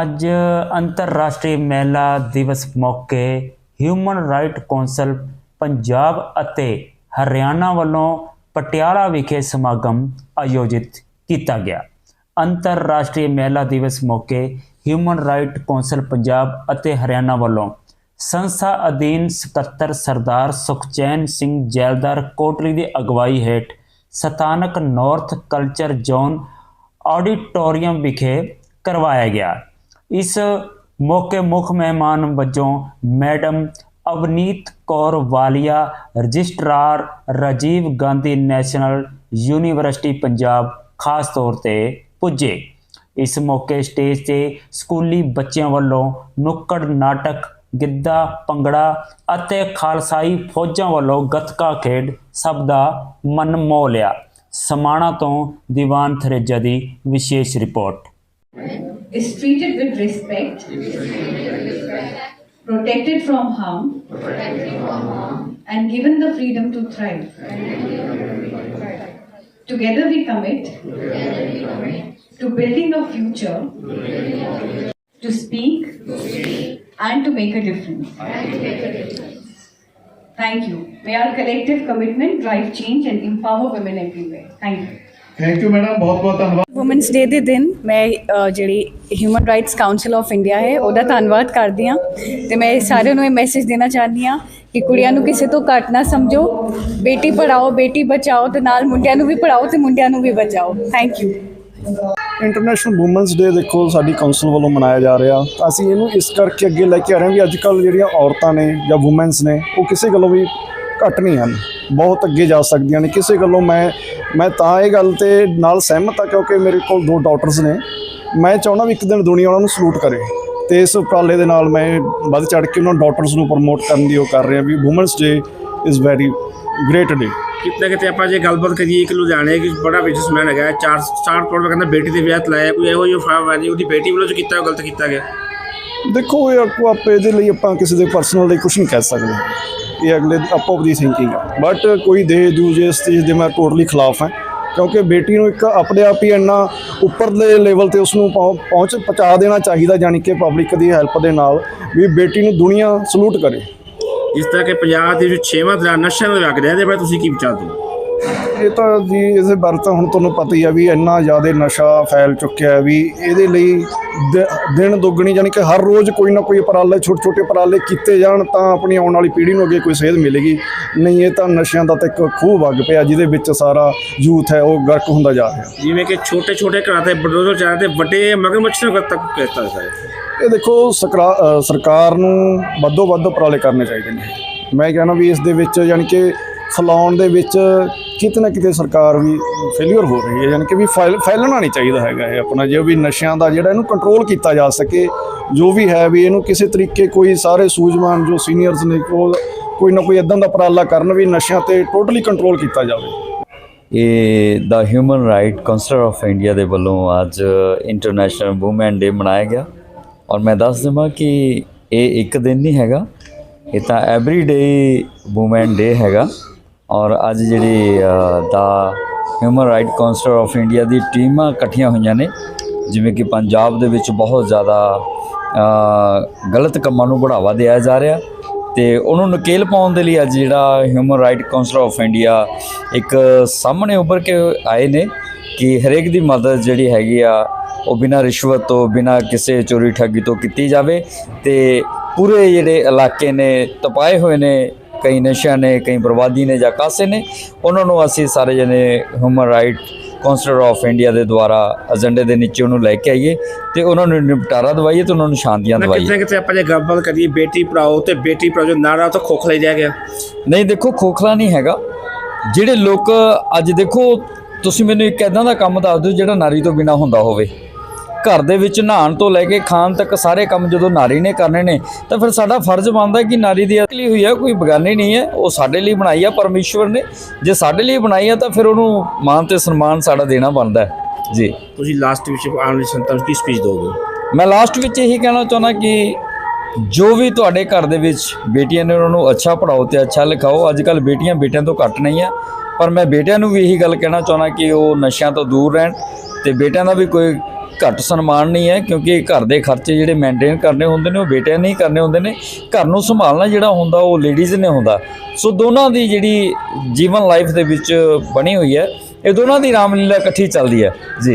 ਅੱਜ ਅੰਤਰਰਾਸ਼ਟਰੀ ਮਹਿਲਾ ਦਿਵਸ ਮੌਕੇ ਹਿਊਮਨ ਰਾਈਟ ਕੌਂਸਲ ਪੰਜਾਬ ਅਤੇ ਹਰਿਆਣਾ ਵੱਲੋਂ ਪਟਿਆਲਾ ਵਿਖੇ ਸਮਾਗਮ ਆਯੋਜਿਤ ਕੀਤਾ ਗਿਆ। ਅੰਤਰਰਾਸ਼ਟਰੀ ਮਹਿਲਾ ਦਿਵਸ ਮੌਕੇ ਹਿਊਮਨ ਰਾਈਟ ਕੌਂਸਲ ਪੰਜਾਬ ਅਤੇ ਹਰਿਆਣਾ ਵੱਲੋਂ ਸੰਸਥਾ ਅਧੀਨ ਸਕੱਤਰ ਸਰਦਾਰ ਸੁਖਚੈਨ ਸਿੰਘ ਜੈਲਦਾਰ ਕੋਟਲੀ ਦੀ ਅਗਵਾਈ ਹੇਠ ਸਥਾਨਕ ਨਾਰਥ ਕਲਚਰ ਜ਼ੋਨ ਆਡੀਟੋਰੀਅਮ ਵਿਖੇ ਕਰਵਾਇਆ ਗਿਆ। ਇਸ ਮੌਕੇ ਮੁੱਖ ਮਹਿਮਾਨ ਵਜੋਂ madam Avneet Kaur Walia, registrar Rajiv Gandhi national university, Punjab ਖਾਸ ਤੌਰ ਤੇ ਪੁੱਜੇ। ਇਸ ਮੌਕੇ ਸਟੇਜ ਤੇ ਸਕੂਲੀ ਬੱਚਿਆਂ ਵੱਲੋਂ ਨੁੱਕੜ ਨਾਟਕ, ਗਿੱਧਾ, ਭੰਗੜਾ ਅਤੇ ਖਾਲਸਾਈ ਫੌਜਾਂ ਵੱਲੋਂ ਗੱਤਕਾ ਖੇਡ ਸਭ ਦਾ ਮਨ ਮੋਹ ਲਿਆ। ਸਮਾਣਾ ਤੋਂ ਦੀਵਾਨ ਥਰੇਜਾ ਦੀ ਵਿਸ਼ੇਸ਼ report. Is treated with respect, protected from harm, and given the freedom to thrive. Together we commit to building a future, to speak, and to make a difference. Thank you. May our collective commitment drive change and empower women everywhere. Thank you. Thank you madam ਬਹੁਤ ਬਹੁਤ ਧੰਨਵਾਦ। Women's day ਦੇ ਦਿਨ ਮੈਂ ਜਿਹੜੀ human rights council of India ਹੈ ਉਹਦਾ ਧੰਨਵਾਦ ਕਰਦੀ ਹਾਂ ਤੇ ਮੈਂ ਸਾਰਿਆਂ ਨੂੰ ਇਹ ਮੈਸੇਜ ਦੇਣਾ ਚਾਹੁੰਦੀ ਹਾਂ ਕਿ ਕੁੜੀਆਂ ਨੂੰ ਕਿਸੇ ਤੋਂ ਘੱਟ ਨਾ ਸਮਝੋ। ਬੇਟੀ ਪੜਾਓ ਬੇਟੀ ਬਚਾਓ ਤੇ ਨਾਲ ਮੁੰਡਿਆਂ ਨੂੰ ਵੀ ਪੜਾਓ ਤੇ ਮੁੰਡਿਆਂ ਨੂੰ ਵੀ ਬਚਾਓ। Thank you international women's day ਦੇਖੋ ਸਾਡੀ ਕਾਉਂਸਲ ਵੱਲੋਂ ਮਨਾਇਆ ਜਾ ਰਿਹਾ। ਤਾਂ ਅਸੀਂ ਇਹਨੂੰ ਇਸ ਕਰਕੇ ਅੱਗੇ ਲੈ ਕੇ ਆ ਰਹੇ ਹਾਂ ਵੀ ਅੱਜ ਕੱਲ ਜਿਹੜੀਆਂ ਔਰਤਾਂ ਨੇ ਜਾਂ ਔਮਨਸ ਨੇ ਉਹ ਕਿਸੇ ਗੱਲੋਂ ਵੀ ਘੱਟ ਨਹੀਂ ਹਨ ਬਹੁਤ ਅੱਗੇ ਜਾ ਸਕਦੀਆਂ ਨੇ। ਕਿਸੇ ਗੱਲੋਂ ਮੈਂ ਮੈਂ ਤਾਂ ਇਹ ਗੱਲ ਤੇ ਨਾਲ ਸਹਿਮਤ ਹਾਂ ਕਿਉਂਕਿ ਮੇਰੇ ਕੋਲ ਦੋ ਡਾਟਰਸ ਨੇ। ਮੈਂ ਚਾਹੁੰਦਾ ਵੀ ਇੱਕ ਦਿਨ ਦੁਨੀਆ ਉਹਨਾਂ ਨੂੰ ਸਲੂਟ ਕਰੇ ਤੇ ਇਸ ਉਪਰਾਲੇ ਦੇ ਨਾਲ ਮੈਂ ਵੱਧ ਚੜ ਕੇ ਉਹਨਾਂ ਡਾਟਰਸ ਨੂੰ ਪ੍ਰਮੋਟ ਕਰਨ ਦੀ ਉਹ ਕਰ ਰਿਹਾ ਵੀ women's day is very great day ਕਿਤੇ ਕਿਤੇ ਆਪਾਂ ਜੇ ਗੱਲਬਾਤ ਕਰੀਏ ਕਿ ਲੁਧਿਆਣੇ ਕਿ ਬੜਾ ਬਿਜ਼ਨਸਮੈਨ ਹੈਗਾ 4 ਸਟਾਰ ਕਰੋੜ ਦਾ ਕਹਿੰਦਾ ਬੇਟੀ ਦੇ ਵਿਆਹ ਤੇ ਲਾਇਆ ਕੋਈ ਇਹੋ ਜਿਹੀ ਫਾਹ ਵਾਲੀ ਉਹਦੀ ਬੇਟੀ ਵੱਲੋਂ ਜੋ ਕੀਤਾ ਉਹ ਗਲਤ ਕੀਤਾ ਗਿਆ। ਦੇਖੋ ਇਹ ਆਪੋ ਆਪੇ ਇਹਦੇ ਲਈ ਆਪਾਂ ਕਿਸੇ ਦੇ ਪਰਸਨਲ ਲਈ ਕੁਝ ਨਹੀਂ ਕਹਿ ਸਕਦੇ। ਇਹ ਅਗਲੇ ਆਪੋ ਆਪਣੀ ਥਿੰਕਿੰਗ ਹੈ ਬਟ ਕੋਈ ਦੇ ਦੂਜ ਇਸ ਚੀਜ਼ ਦੇ ਮੈਂ ਟੋਟਲੀ ਖਿਲਾਫ ਹਾਂ, ਕਿਉਂਕਿ ਬੇਟੀ ਨੂੰ ਇੱਕ ਆਪਣੇ ਆਪ ਹੀ ਇੰਨਾ ਉੱਪਰਲੇ ਲੈਵਲ ਤੇ ਉਸ ਨੂੰ ਪਹੁੰਚ ਪਹੁੰਚਾ ਦੇਣਾ ਚਾਹੀਦਾ ਜਾਣੀ ਕਿ ਪਬਲਿਕ ਦੀ ਹੈਲਪ ਦੇ ਨਾਲ ਵੀ ਬੇਟੀ ਨੂੰ ਦੁਨੀਆ ਸਲੂਟ ਕਰੇ। ਜਿਸ ਤਰ੍ਹਾਂ ਕਿ ਪੰਜਾਬ ਦੇ ਵਿੱਚ ਛੇਵਾਂ ਦਰਿਆ ਨਸ਼ਿਆਂ ਨੂੰ ਲੱਗ ਰਿਹਾ, ਇਹਦੇ ਬਾਰੇ ਤੁਸੀਂ ਕੀ ਵਿਚਾਰਦੇ ਹੋ? ਇਹ ਤਾਂ ਜੀ ਇਸੇ ਬਾਰੇ ਤਾਂ ਹੁਣ ਤੁਹਾਨੂੰ ਪਤਾ ਹੀ ਆ ਵੀ ਇੰਨਾ ਜ਼ਿਆਦਾ ਨਸ਼ਾ ਫੈਲ ਚੁੱਕਿਆ ਹੈ ਵੀ ਇਹਦੇ ਲਈ ਦਿਨ ਦੁੱਗਣੀ ਯਾਨੀ ਕਿ ਹਰ ਰੋਜ਼ ਕੋਈ ਨਾ ਕੋਈ ਉਪਰਾਲੇ ਛੋਟੇ ਛੋਟੇ ਉਪਰਾਲੇ ਕੀਤੇ ਜਾਣ ਤਾਂ ਆਪਣੀ ਆਉਣ ਵਾਲੀ ਪੀੜ੍ਹੀ ਨੂੰ ਅੱਗੇ ਕੋਈ ਸੇਧ ਮਿਲੇਗੀ। ਨਹੀਂ ਇਹ ਤਾਂ ਨਸ਼ਿਆਂ ਦਾ ਤਾਂ ਇੱਕ ਖੂਹ ਵਗ ਪਿਆ ਜਿਹਦੇ ਵਿੱਚ ਸਾਰਾ ਯੂਥ ਹੈ ਉਹ ਗਰਕ ਹੁੰਦਾ ਜਾ ਰਿਹਾ। ਜਿਵੇਂ ਕਿ ਛੋਟੇ ਛੋਟੇ ਘਰਾਂ ਤੇ ਬਡੋਜ਼ਰ ਚਾਹ ਤੇ ਵੱਡੇ ਮਗਰਮੱਛ ਤੱਕ ਕੀਤਾ ਹੈ ਇਹ ਦੇਖੋ ਸਰਕਾਰ ਨੂੰ ਵੱਧੋ ਵੱਧ ਉਪਰਾਲੇ ਕਰਨੇ ਚਾਹੀਦੇ ਨੇ। ਮੈਂ ਕਹਿੰਦਾ ਵੀ ਇਸ ਦੇ ਵਿੱਚ ਯਾਨੀ ਕਿ ਫੈਲਾਉਣ ਦੇ ਵਿੱਚ ਕਿਤੇ ਨਾ ਕਿਤੇ ਸਰਕਾਰ ਵੀ ਫੇਲਿਅਰ ਹੋ ਰਹੀ ਹੈ, ਯਾਨੀ ਕਿ ਵੀ ਫੈਲ- ਫੈਲਣਾ ਨਹੀਂ ਚਾਹੀਦਾ ਹੈਗਾ ਇਹ ਆਪਣਾ, ਜੇ ਵੀ ਨਸ਼ਿਆਂ ਦਾ ਜਿਹੜਾ ਇਹਨੂੰ ਕੰਟਰੋਲ ਕੀਤਾ ਜਾ ਸਕੇ, ਜੋ ਵੀ ਹੈ ਵੀ ਇਹਨੂੰ ਕਿਸੇ ਤਰੀਕੇ ਕੋਈ ਸਾਰੇ ਸੂਝਵਾਨ ਜੋ ਸੀਨੀਅਰਸ ਨੇ, ਉਹ ਕੋਈ ਨਾ ਕੋਈ ਇਦਾਂ ਦਾ ਉਪਰਾਲਾ ਕਰਨ ਵੀ ਨਸ਼ਿਆਂ ਤੇ ਟੋਟਲੀ ਕੰਟਰੋਲ ਕੀਤਾ ਜਾਵੇ। ਇਹ ਦਾ human right councillor of India ਦੇ ਵੱਲੋਂ ਅੱਜ ਇੰਟਰਨੈਸ਼ਨਲ ਵੂਮਨ ਡੇ ਮਨਾਇਆ ਗਿਆ। ਔਰ ਮੈਂ ਦੱਸ ਦਵਾਂ ਕਿ ਇਹ ਇੱਕ ਦਿਨ ਨਹੀਂ ਹੈਗਾ, ਇਹ ਤਾਂ ਐਵਰੀ ਡੇ ਵੂਮਨ ਡੇ ਹੈਗਾ। ਔਰ ਅੱਜ ਜਿਹੜੀ the human right councillor of India ਦੀ ਟੀਮਾਂ ਇਕੱਠੀਆਂ ਹੋਈਆਂ ਨੇ, ਜਿਵੇਂ ਕਿ ਪੰਜਾਬ ਦੇ ਵਿੱਚ ਬਹੁਤ ਜ਼ਿਆਦਾ ਗਲਤ ਕੰਮਾਂ ਨੂੰ ਬੜਾਵਾ ਦਿਆ ਜਾ ਰਿਹਾ ਤੇ ਉਹਨੂੰ ਨਕੇਲ ਪਾਉਣ ਦੇ ਲਈ ਅੱਜ ਜਿਹੜਾ human right councillor of India ਇੱਕ ਸਾਹਮਣੇ ਉੱਭਰ ਕੇ ਆਏ ਨੇ ਕਿ ਹਰੇਕ ਦੀ ਮਦਦ ਜਿਹੜੀ ਹੈਗੀ ਆ, ਉਹ ਬਿਨਾਂ ਰਿਸ਼ਵਤ ਤੋਂ, ਬਿਨਾਂ ਕਿਸੇ ਚੋਰੀ ਠੱਗੀ ਤੋਂ ਕੀਤੀ ਜਾਵੇ ਤੇ ਪੂਰੇ ਜਿਹੜੇ ਇਲਾਕੇ ਨੇ ਤਪਾਏ ਹੋਏ ਨੇ ਕਈ ਨਸ਼ਿਆਂ ਨੇ ਕਈ ਬਰਬਾਦੀ ਨੇ ਜਾਂ ਕਾਸੇ ਨੇ ਉਹਨਾਂ ਨੂੰ ਅਸੀਂ ਸਾਰੇ ਜਣੇ human right councillor of India ਦੇ ਦੁਆਰਾ ਏਜੰਡੇ ਦੇ ਨੀਚੇ ਉਹਨੂੰ ਲੈ ਕੇ ਆਈਏ ਤੇ ਉਹਨਾਂ ਨੂੰ ਨਿਪਟਾਰਾ ਦਵਾਈਏ ਤੇ ਉਹਨਾਂ ਨੂੰ ਸ਼ਾਂਤੀਆਂ ਦਵਾਈਏ। ਕਿਤੇ ਕਿਤੇ ਆਪਾਂ ਜੇ ਗੱਲਬਾਤ ਕਰੀਏ ਬੇਟੀ ਪੜਾਓ ਤੇ ਬੇਟੀ ਪੜਾਓ ਜੋ ਨਾਰਾ ਤਾਂ ਖੋਖਲਾ ਹੀ ਰਹਿ ਗਿਆ। ਨਹੀਂ ਦੇਖੋ ਖੋਖਲਾ ਨਹੀਂ ਹੈਗਾ। ਜਿਹੜੇ ਲੋਕ ਅੱਜ ਦੇਖੋ ਤੁਸੀਂ ਮੈਨੂੰ ਇੱਕ ਐਦਾਂ ਦਾ ਕੰਮ ਦੱਸ ਦਿਓ ਜਿਹੜਾ ਨਾਰੀ ਤੋਂ ਬਿਨਾ ਹੁੰਦਾ ਹੋਵੇ। ਘਰ ਦੇ ਵਿੱਚ ਨਹਾਉਣ ਤੋਂ ਲੈ ਕੇ ਖਾਣ ਤੱਕ ਸਾਰੇ ਕੰਮ ਜਦੋਂ ਨਾਰੀ ਨੇ ਕਰਨੇ ਨੇ ਤਾਂ ਫਿਰ ਸਾਡਾ ਫਰਜ਼ ਬਣਦਾ ਕਿ ਨਾਰੀ ਦੀ ਅਕਲੀ ਹੋਈ ਹੈ ਕੋਈ ਬਗਾਨੀ ਨਹੀਂ ਹੈ ਉਹ ਸਾਡੇ ਲਈ ਬਣਾਈ ਆ ਪਰਮੇਸ਼ਵਰ ਨੇ। ਜੇ ਸਾਡੇ ਲਈ ਬਣਾਈ ਆ ਤਾਂ ਫਿਰ ਉਹਨੂੰ ਮਾਨ ਤੇ ਸਨਮਾਨ ਸਾਡਾ ਦੇਣਾ ਬਣਦਾ ਹੈ। ਜੀ। ਤੁਸੀਂ ਲਾਸਟ ਵਿੱਚ ਆਉਣ ਵਾਲੀ ਸੰਤਾਂ ਨੂੰ ਕੀ ਸਪੀਚ ਦੋਗੇ? ਮੈਂ ਲਾਸਟ ਵਿੱਚ ਇਹੀ ਕਹਿਣਾ ਚਾਹੁੰਦਾ ਕਿ ਜੋ ਵੀ ਤੁਹਾਡੇ ਘਰ ਦੇ ਵਿੱਚ ਬੇਟੀਆਂ ਨੇ ਉਹਨਾਂ ਨੂੰ ਅੱਛਾ ਪੜਾਓ ਤੇ ਅੱਛਾ ਲਿਖਾਓ ਅੱਜ ਕੱਲ ਬੇਟੀਆਂ ਬੇਟਿਆਂ ਤੋਂ ਘੱਟ ਨਹੀਂ ਆ। ਪਰ ਮੈਂ ਬੇਟਿਆਂ ਨੂੰ ਵੀ ਇਹੀ ਗੱਲ ਕਹਿਣਾ ਚਾਹੁੰਦਾ ਕਿ ਉਹ ਨਸ਼ਿਆਂ ਤੋਂ ਦੂਰ ਰਹਿਣ ਤੇ ਬੇਟਿਆਂ ਦਾ ਵੀ ਕੋਈ ਘੱਟ ਸਨਮਾਨ ਨਹੀਂ ਹੈ, ਕਿਉਂਕਿ ਘਰ ਦੇ ਖਰਚੇ ਜਿਹੜੇ ਮੇਨਟੇਨ ਕਰਨੇ ਹੁੰਦੇ ਨੇ, ਉਹ ਬੇਟਿਆਂ ਨੇ ਹੀ ਕਰਨੇ ਹੁੰਦੇ ਨੇ। ਘਰ ਨੂੰ ਸੰਭਾਲਣਾ ਜਿਹੜਾ ਹੁੰਦਾ, ਉਹ ਲੇਡੀਜ਼ ਨੇ ਹੁੰਦਾ। ਸੋ ਦੋਨਾਂ ਦੀ ਜਿਹੜੀ ਜੀਵਨ ਲਾਈਫ ਦੇ ਵਿੱਚ ਬਣੀ ਹੋਈ ਹੈ, ਇਹ ਦੋਨਾਂ ਦੀ ਰਾਮਲੀਲਾ ਇਕੱਠੀ ਚੱਲਦੀ ਹੈ। ਜੀ।